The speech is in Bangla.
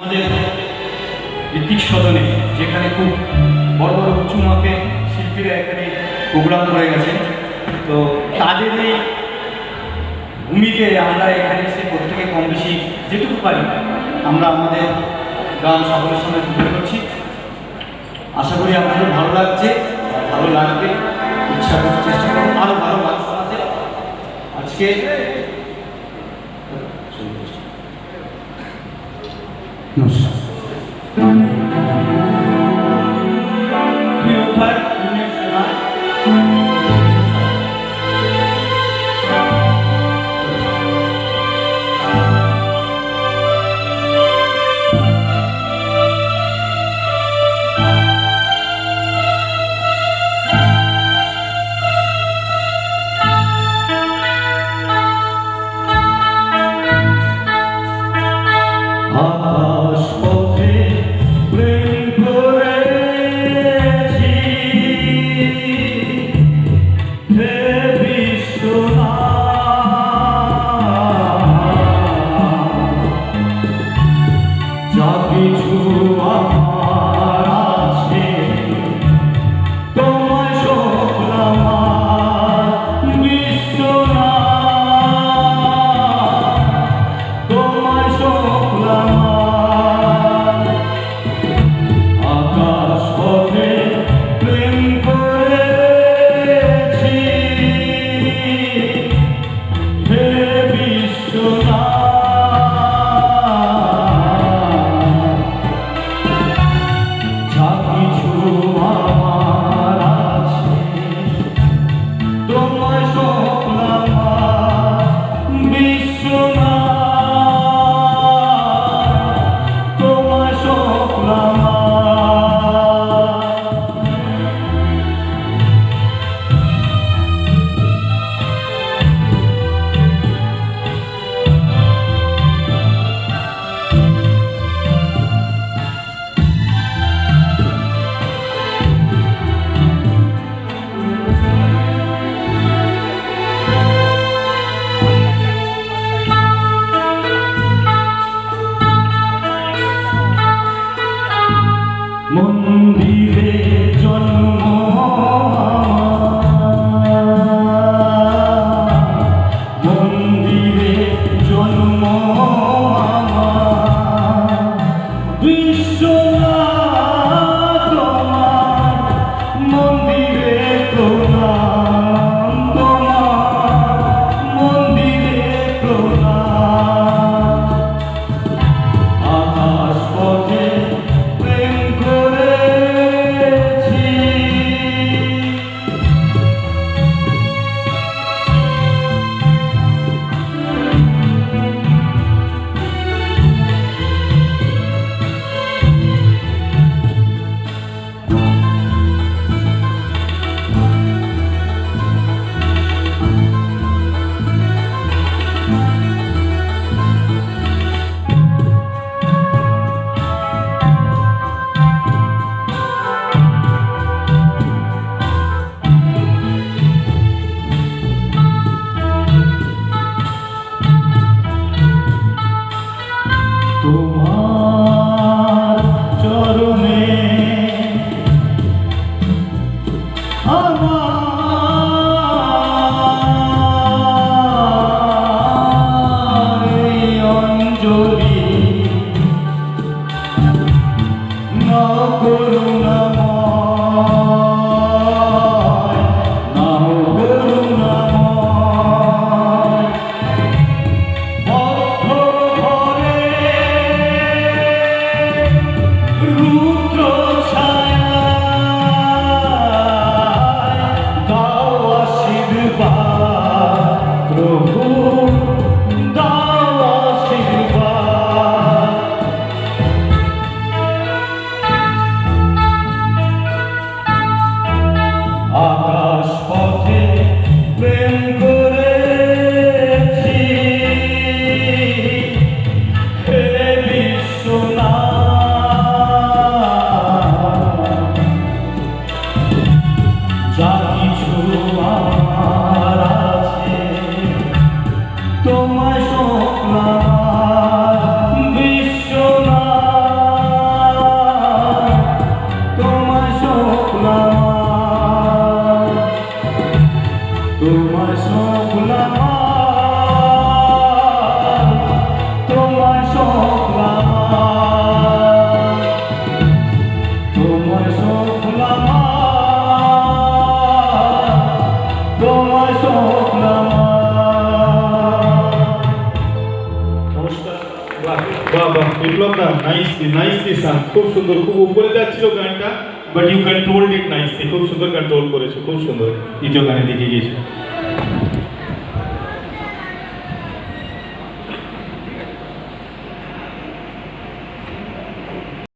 আমাদের ঋত্বিক সদনে যেখানে খুব বড় বড় উঁচু মাপে শিল্পীরা এখানে প্রোগ্রাম করে গেছে। তো তাদের এই ভূমিকে আমরা এখানে এসে প্রত্যেকে কম বেশি যেটুকু পারি, আমরা আমাদের গান সকলের সঙ্গে তুলে করছি। আশা করি আপনাদের ভালো লাগছে, ভালো লাগবে, ইচ্ছা করতে চেষ্টা করব আরও ভালো গান শোনাতে। আজকে কিছু আমার amor. Mon Giorgio তোমার সকলা তোমার সকলা তোমার সকলা তোমার সকলা বাহ বাহ বিপ্লব দা নাইস নাইস খুব সুন্দর, খুব উপরে যাচ্ছিল গানটা। But you controlled it nicely খুব সুন্দর কন্ট্রোল করেছ, খুব সুন্দর। দ্বিতীয় গানের দিকে গিয়েছো।